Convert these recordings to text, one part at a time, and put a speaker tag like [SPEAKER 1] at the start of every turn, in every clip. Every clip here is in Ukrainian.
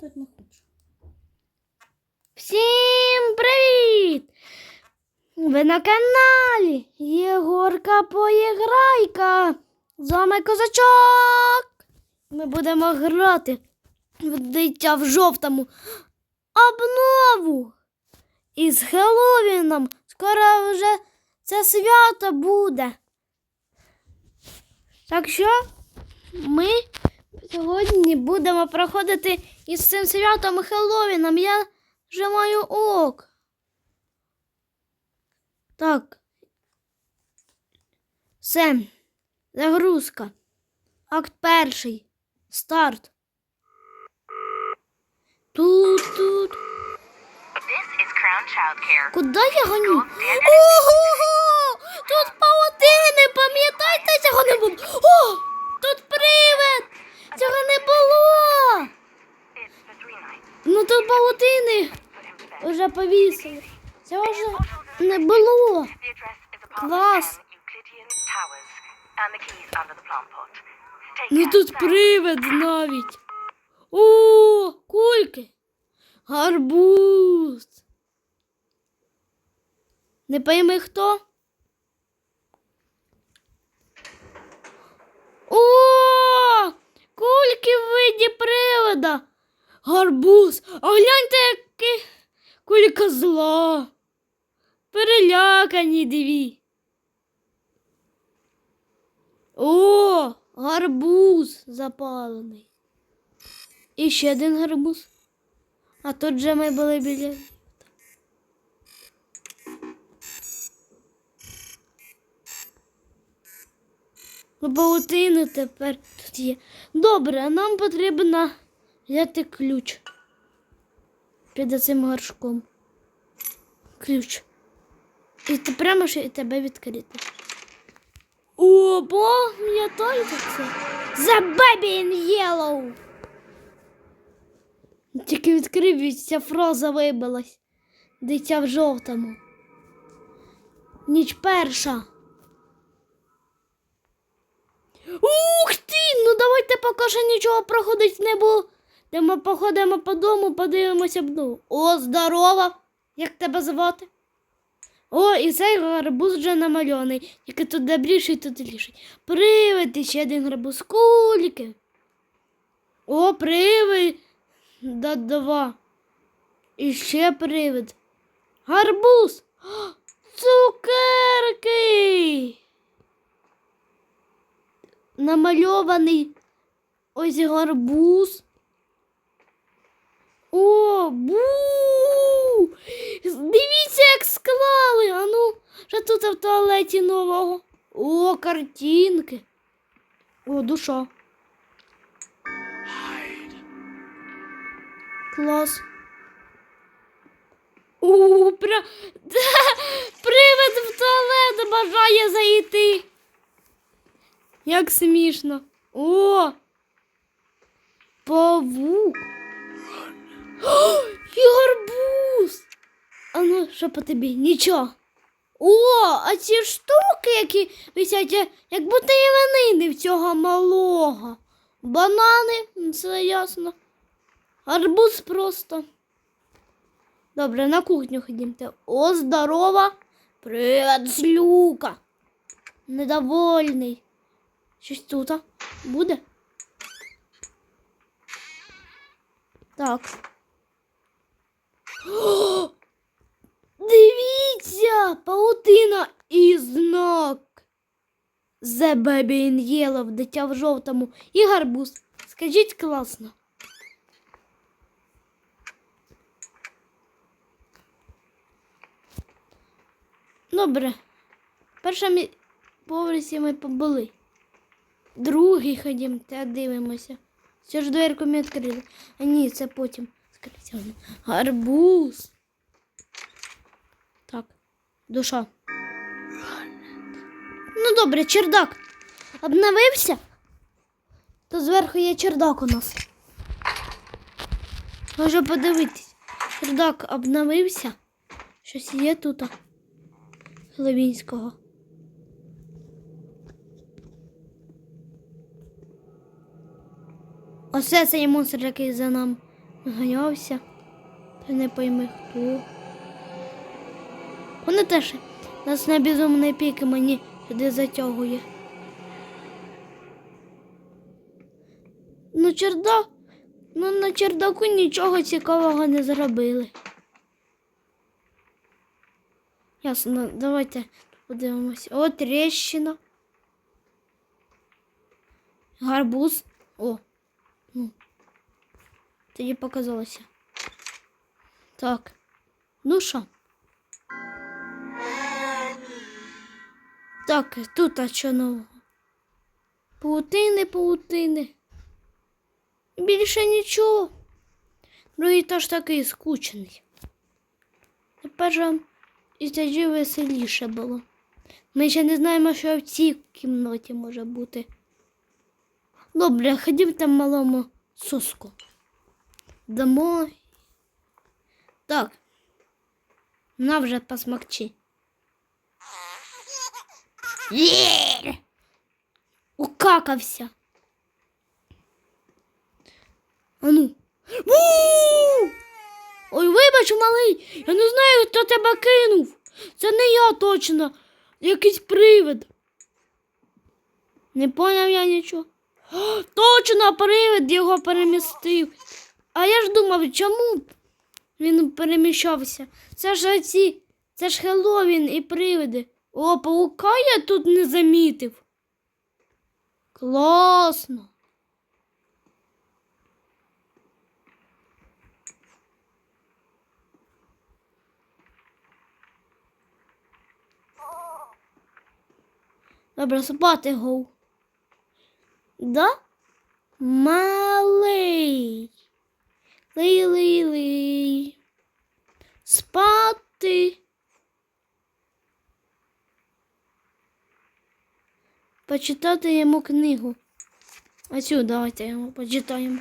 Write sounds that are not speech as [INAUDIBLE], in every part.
[SPEAKER 1] тут не хочу.
[SPEAKER 2] Всім привіт! Ви на каналі Єгорка Поіграйка. З вами козачок. Ми будемо грати в дитя в жовтому обнову. Із Хеллоуіном. Скоро вже це свято буде. Так що ми сьогодні будемо проходити із цим святом Хеллоуіном. Я вже маю ок. Так. Все. Загрузка. Акт перший. Старт. Тут, тут. Куди я гоню? Ого! Тут паутини, пам'ятаєте, цього не було. О! Тут привид! Цього не було. Ну тут
[SPEAKER 3] bed.
[SPEAKER 2] вже повісили. Цього ж не було. Клас.
[SPEAKER 3] 10 Euclidean Towers, and the keys under the plant pot. Take
[SPEAKER 2] Ну тут привид навіть. О, кульки. Гарбуз. Не пойми хто? О! Кульки в виді привида. Гарбуз. А гляньте, яке кулька зла. Перелякані дві. О, гарбуз запалений. І ще один гарбуз. А тут же ми були біля. Паутини тепер тут є. Добре, нам потрібно взяти ключ. Під цим горшком. Ключ. І ти прямо ще і тебе відкрити. О, пам'ятаєте це? The baby in yellow. Тільки відкрив і ця фраза вибилась. Дитя в жовтому. Ніч перша. Ух ти! Ну давайте поки що нічого проходить не було. Де ми походимо по дому, подивимося б. О, здорова! Як тебе звати? О, і цей гарбуз вже намальований. Тільки тут добріший, тут ліший. Привид, ще один гарбуз. Кульки. О, привид. Да, два. І ще привид. Гарбуз. Цукерки. Намальований ось гарбуз. О, бу! Дивіться, як склали. А ну, що тут в туалеті нового? О, картинки. О, душа. Клас. У, пря... [LAUGHS] Привид в туалет бажає зайти. Як смішно. О! Павук. [GASPS] О, і гарбуз. А ну, що по тобі? Нічого. О, а ці штуки, які висять, як будто іменини в цього малого. Банани, все ясно. Арбуз просто. Добре, на кухню ходімте. О, здорова. Привет, злюка. Недовольний. Щось тут буде? Так. О! Дивіться, паутина і знак. The baby in yellow, дитя в жовтому і гарбуз. Скажіть класно. Добре. Першому поверсі ми побули. Другий ходімте, дивимося. Все ж дверку ми відкрили. А ні, це потім. Воно. Гарбуз. Так, душа. Ну добре, чердак. Обновився? То зверху є чердак у нас. Можу подивитись. Чердак обновився. Щось є тут. Хлевінського. Оце цей монстр, який за нам ганявся. Та не пойми хто. Вони теж нас на безумний пік мені сюди затягує. Ну, чердак, ну на чердаку нічого цікавого не зробили. Ясно, давайте подивимося. О, тріщина. Гарбуз. О. Ну. Тоді показалося. Так. Ну що? Так, тут а що нового? Паутини, паутини. Більше нічого. Другий теж такий скучений. Тепер же і веселіше було. Ми ще не знаємо, що в цій кімнаті може бути. Добре, ходім там малому соску. Дамо. Так. На вже посмакчи. Є! Укакався. Ану. Бу! Ой, вибач, малий, я не знаю, хто тебе кинув. Це не я точно. Якийсь привид. Не поняв я нічого. О, точно привид його перемістив. А я ж думав, чому він переміщався? Це ж ці, це ж Хеллоуін і привиди. О, паука я тут не замітив. Класно. Добре, спати гов. Да? Малий. Лий-лий-лий. Спати. Почитати йому книгу. А цю давайте йому почитаємо.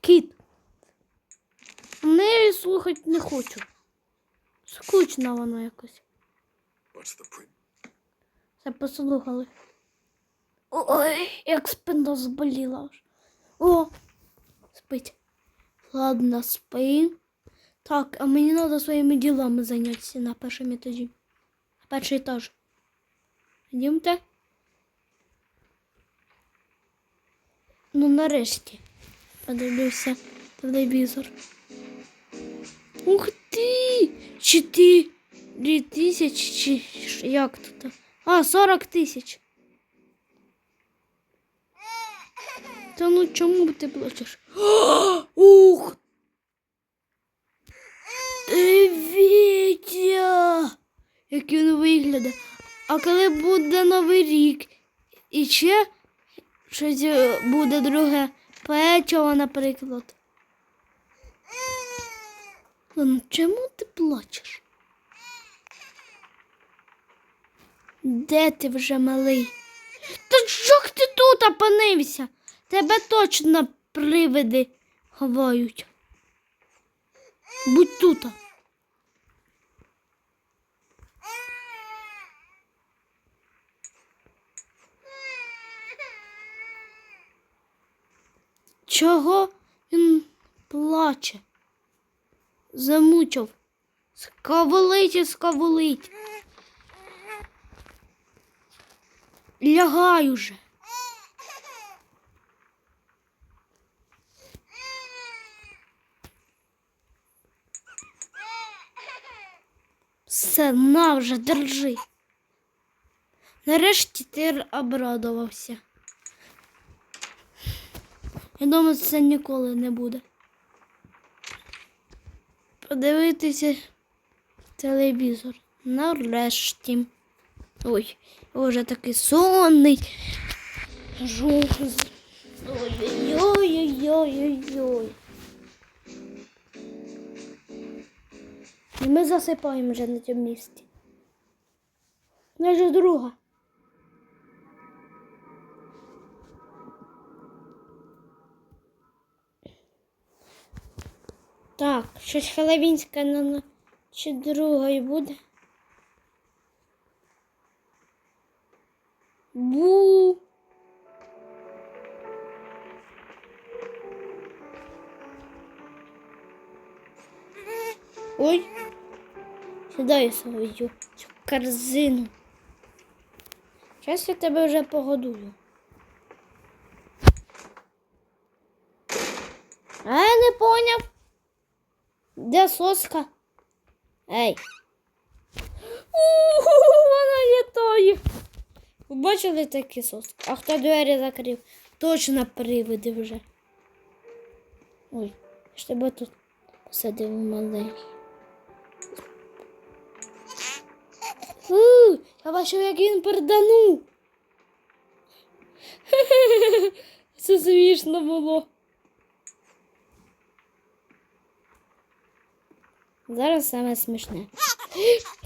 [SPEAKER 2] Кіт. Не слухати не хочу. Скучно воно якось. Все послухали. Ой, як спина зболіла. О, спить. Ладно, спи. Так, а мені треба своїми ділами зайнятися на першому етажі. На перший етаж. Йдемте. Ну, нарешті. Подивлюся телевізор. Ух ти! Чотири тисячі, чи як тут? А, 40 тисяч. Та ну чому ти плачеш? [GASPS] Ух! Дивіться! Як він виглядає. А коли буде Новий рік? І ще щось е, буде друге печиво, наприклад. Ну, чому ти плачеш? Де ти вже малий? Та чого ти тут опинився? Тебе точно привиди ховають. Будь тут. Чого він плаче? Замучив. Скавулить і скавулить. Лягай уже. Все, на вже, держи. Нарешті ти обрадувався. Я думаю, це ніколи не буде. Подивитися телевізор. Нарешті. Ой, вже такий сонний. Жух. Ой-ой-ой-ой-ой-ой. І ми засипаємо вже на цьому місці. Наша друга. Так, щось хеловінське на чи другої буде. Сідай свою цю корзину. Зараз я тебе вже погодую. А я не поняв. Де соска? Ей. У, вона літає. Ви бачили такі соски? А хто двері закрив? Точно привиди вже. Ой, я ж тебе тут посадив маленький. У, я бачив, як він перданув. [LAUGHS] Це смішно було. Зараз саме смішне. [GASPS]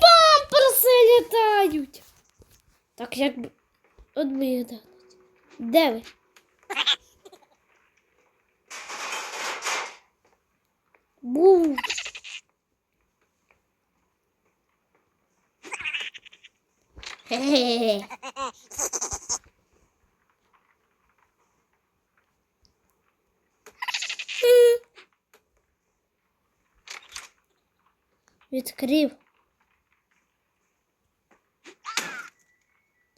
[SPEAKER 2] Памперси літають. Так як б- от би їх дати. Де ви? [LAUGHS] Бу. [LAUGHS] Відкрив.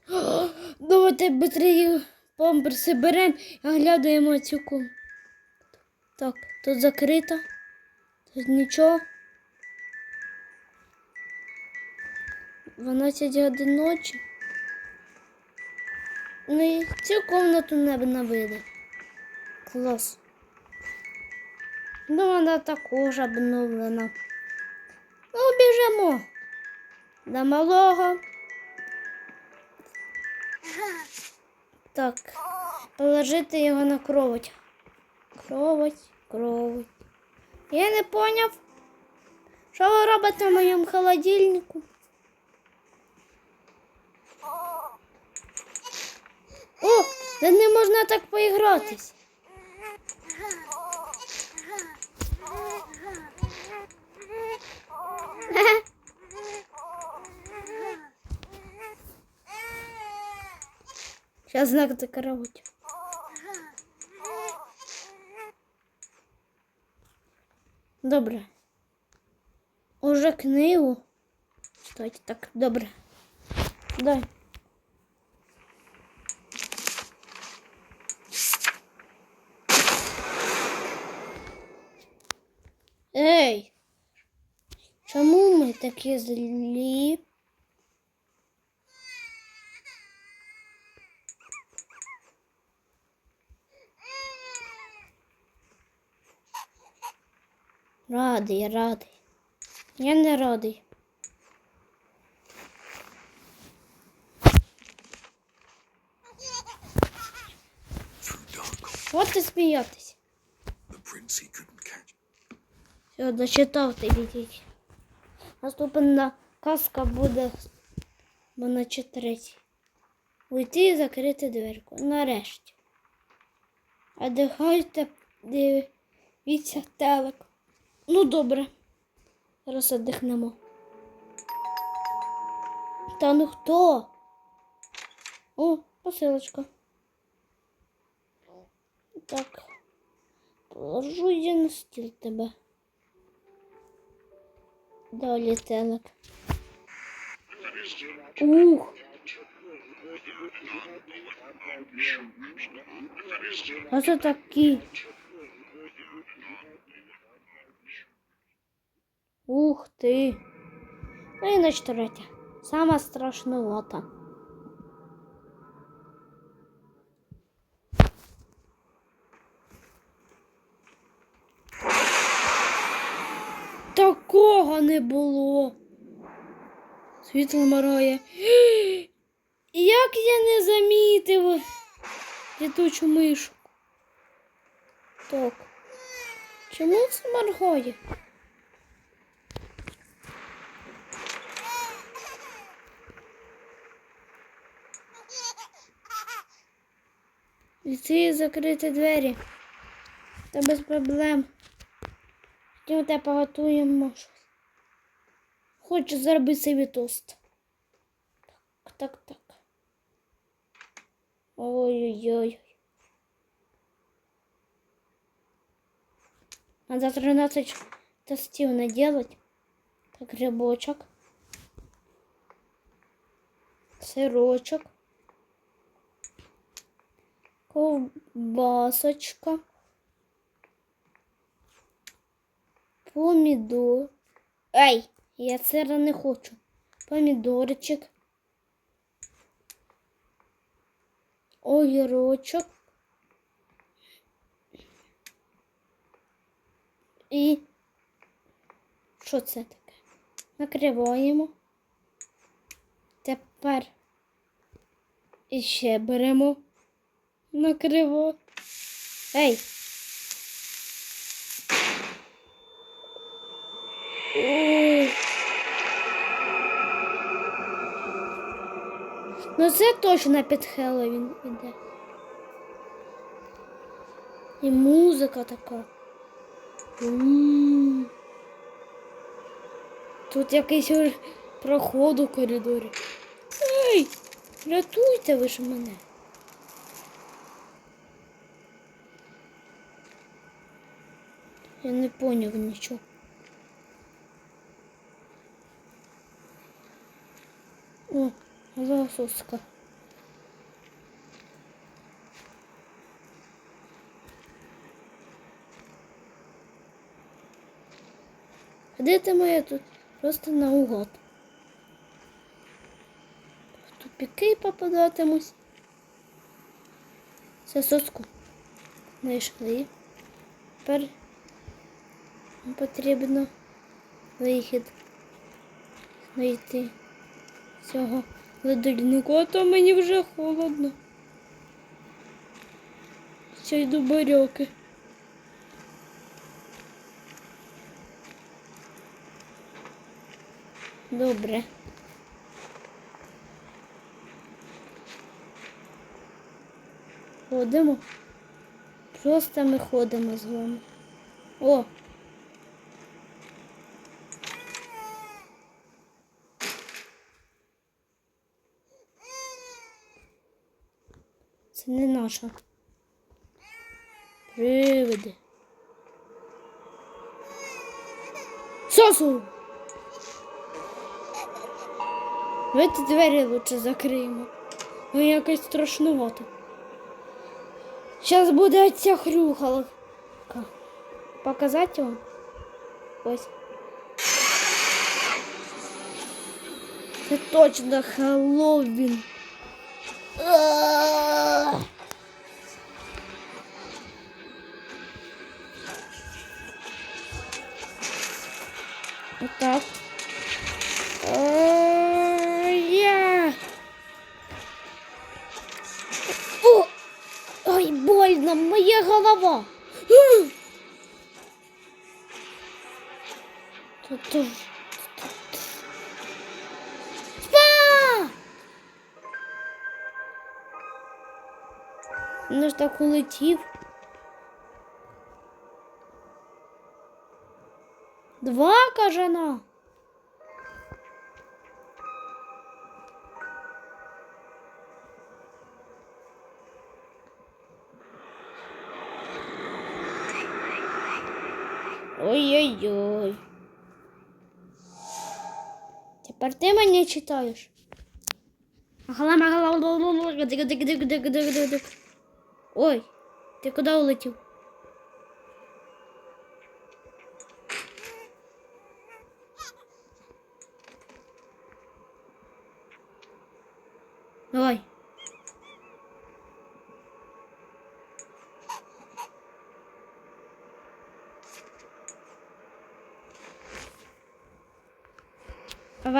[SPEAKER 2] [GASPS] Давайте быстрее памперси беремо і оглядаємо цю ком. Так, тут закрито. Тут нічого. 12 годин ночі. Ну і цю комнату не обновили. Клас. Ну, вона також обновлена. Ну, біжимо. До малого. Так, положити його на кровать. Кровать, кровать. Я не поняв. Що ви робите в моєму холодильнику? О, да не можна так поігратись. [LAUGHS] Сейчас знак за караоке. Добре. Уже книгу. Стойте, так, добре. Дай. такі злі? Радий, радий. Я не радий.
[SPEAKER 1] Through dark,
[SPEAKER 2] От і сміятись.
[SPEAKER 1] the prince he couldn't catch.
[SPEAKER 2] Все, дочитав ти відіть. Наступна казка буде вона третій. Уйти і закрити дверку. Нарешті. А дихайте, дивіться телек. Ну добре. Зараз віддихнемо. Та ну хто? О, посилочка. Так. Положу я на стіл тебе. Далі телек. Ух. А це такі? Ух ти. Ну і ніч третя. Сама страшнувата. Не було. Світло морає. [GASPS] Як я не замітив літучу мишу? Так. Чому це моргає? І закрити двері. Та без проблем. Хотім тебе поготуємо щось. Хочу зробити собі тост. Так, так, так. Ой-ой-ой. Надо 13 тостів наделать. Так, грибочок. Сирочок. Ковбасочка. Помідор. Ей, Я сира не хочу. Помідорчик. Огірочок. І що це таке? Накриваємо. Тепер іще беремо. Накриво. Ей. Ой. Ну це точно під Хеллоуін іде. І музика така. Тут якийсь проход у коридорі. Ей, рятуйте ви ж мене. Я не поняв нічого. О, лососка. А де моя тут? Просто наугад. В тупіки попадатимусь. Сососку. Знайшли. Тепер потрібно вихід знайти цього ледольнику, а то мені вже холодно. Ще й до барьоки. Добре. Ходимо. Просто ми ходимо з вами. О! Не наша. Привиди. Сосу! Давайте двері лучше закриємо. Ну якось страшнувато. Зараз буде ця хрюхалка. Показати вам? Ось. Це точно Хеллоуін. Отак. Ой-я. О! Ой, больно, моя голова. Ну ж так улетів. Кажана. Ой-ой-ой. Тепер ти мені читаєш. Ой, ти куди улетів?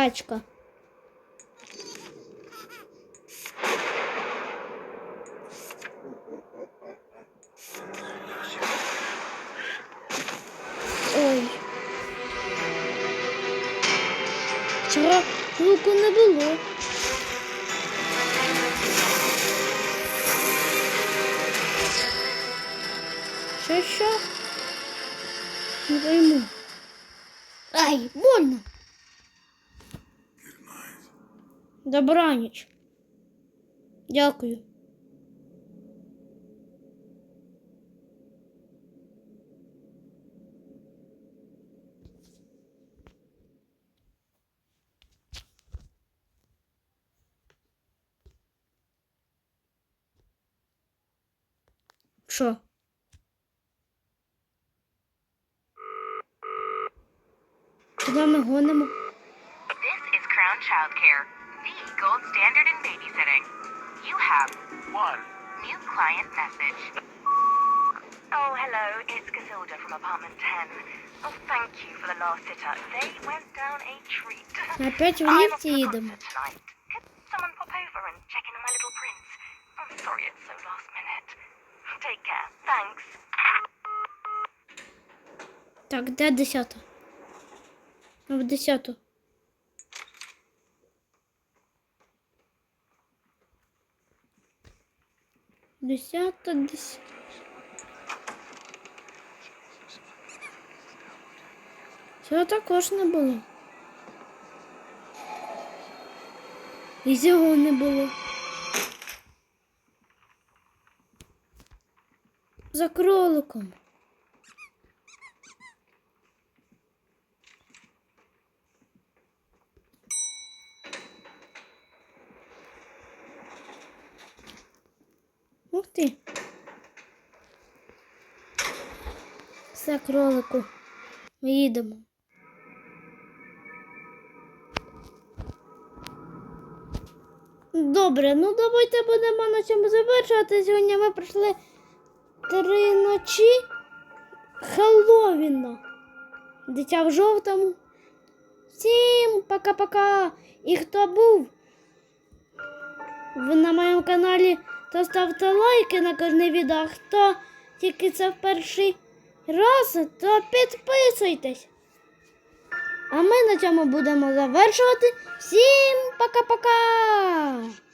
[SPEAKER 2] Овечка. Ой. Вчора луку не було. Що що? Не пойму. Ай, больно. Добраніч. Дякую. Що? Куди ми гонимо?
[SPEAKER 3] This is Crown Child Care. gold standard in babysitting. You have
[SPEAKER 1] One.
[SPEAKER 3] new client message. Oh, hello, it's Casilda from apartment 10. Oh, thank you for the last sitter. They went down a treat.
[SPEAKER 2] Опять в
[SPEAKER 3] I'm
[SPEAKER 2] ліфті
[SPEAKER 3] off to the
[SPEAKER 2] їдемо.
[SPEAKER 3] concert tonight. Could someone pop over and check in on my little prince? I'm sorry it's so last minute. Take care. Thanks.
[SPEAKER 2] Так, де десята? Ну, в десяту. Десята, десята. Цього також не було. І цього не було. За кроликом. Ух ти. Все, кролику. Ми їдемо. Добре, ну давайте будемо на цьому завершувати. Сьогодні ми пройшли три ночі Хеллоуіна. Дитя в жовтому. Всім пока-пока! І хто був ви на моєму каналі, то ставте лайки на кожне відео. Хто тільки це в перший раз, то підписуйтесь. А ми на цьому будемо завершувати. Всім пока-пока!